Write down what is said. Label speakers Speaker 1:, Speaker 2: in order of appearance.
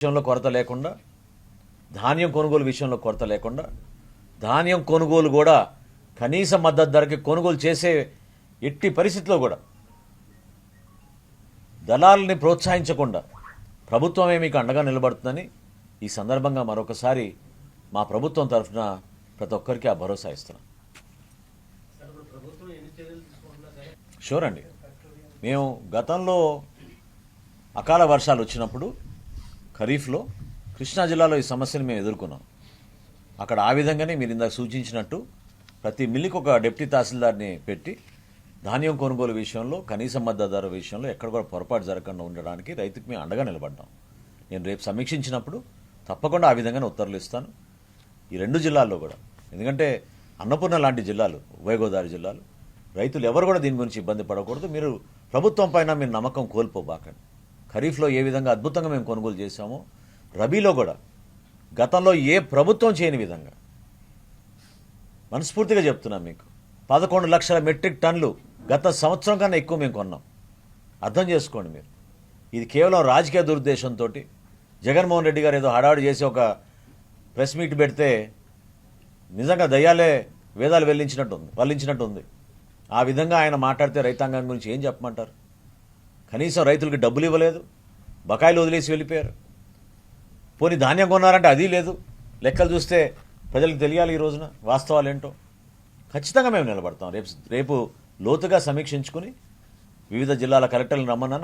Speaker 1: విషయంలో కొరత లేకుండా ధాన్యం కొనుగోలు విషయంలో కొరత లేకుండా ధాన్యం కొనుగోలు కూడా కనీస మద్దతు ధరకి కొనుగోలు చేసే ఎట్టి పరిస్థితిలో కూడా దళాలని ప్రోత్సహించకుండా ప్రభుత్వమే మీకు అండగా నిలబడుతుందని ఈ సందర్భంగా మరొకసారి మా ప్రభుత్వం తరఫున ప్రతి ఒక్కరికి ఆ భరోసా ఇస్తున్నాం. షూర్ అండి మేము గతంలో అకాల వర్షాలు వచ్చినప్పుడు ఖరీఫ్లో కృష్ణా జిల్లాలో ఈ సమస్యను మేము ఎదుర్కొన్నాం. అక్కడ ఆ విధంగానే మీరు ఇందాక సూచించినట్టు ప్రతి మిల్లుకి ఒక డిప్టీ తహసీల్దార్ని పెట్టి ధాన్యం కొనుగోలు విషయంలో కనీస మద్దతు ధర విషయంలో ఎక్కడ కూడా పొరపాటు జరగకుండా ఉండడానికి రైతుకు మేము అండగా నిలబడ్డాం. నేను రేపు సమీక్షించినప్పుడు తప్పకుండా ఆ విధంగానే ఉత్తర్వులు ఇస్తాను. ఈ రెండు జిల్లాల్లో కూడా. ఎందుకంటే అన్నపూర్ణ లాంటి జిల్లాలు ఉభయగోదావరి జిల్లాలు రైతులు ఎవరు కూడా దీని గురించి ఇబ్బంది పడకూడదు. మీరు ప్రభుత్వం పైన మీరు నమ్మకం కోల్పోబాకండి. ఖరీఫ్లో ఏ విధంగా అద్భుతంగా మేము కొనుగోలు చేశామో రబీలో కూడా గతంలో ఏ ప్రభుత్వం చేయని విధంగా. మనస్ఫూర్తిగా చెప్తున్నాం మీకు. పదకొండు లక్షల మెట్రిక్ టన్నులు గత సంవత్సరం కన్నా ఎక్కువ మేము కొన్నాం. అర్థం చేసుకోండి మీరు. ఇది కేవలం రాజకీయ దురుద్దేశంతో జగన్మోహన్ రెడ్డి గారు ఏదో హడావుడి చేసి ఒక ప్రెస్ మీట్ పెడితే నిజంగా దయ్యాలే వేదాలు వెల్లించినట్టుంది వల్లించినట్టుంది. ఆ విధంగా ఆయన మాట్లాడితే రైతాంగం గురించి ఏం చెప్పమంటారు? కనీసం రైతులకు డబ్బులు ఇవ్వలేదు. బకాయిలు వదిలేసి వెళ్ళిపోయారు. పోనీ ధాన్యం కొన్నారంటే అది లేదు. లెక్కలు చూస్తే ప్రజలకు తెలియాలి ఈ రోజున వాస్తవాలు ఏంటో. ఖచ్చితంగా మేము నిలబడతాం. రేపు రేపు లోతుగా సమీక్షించుకుని వివిధ జిల్లాల కలెక్టర్లను రమ్మన్నా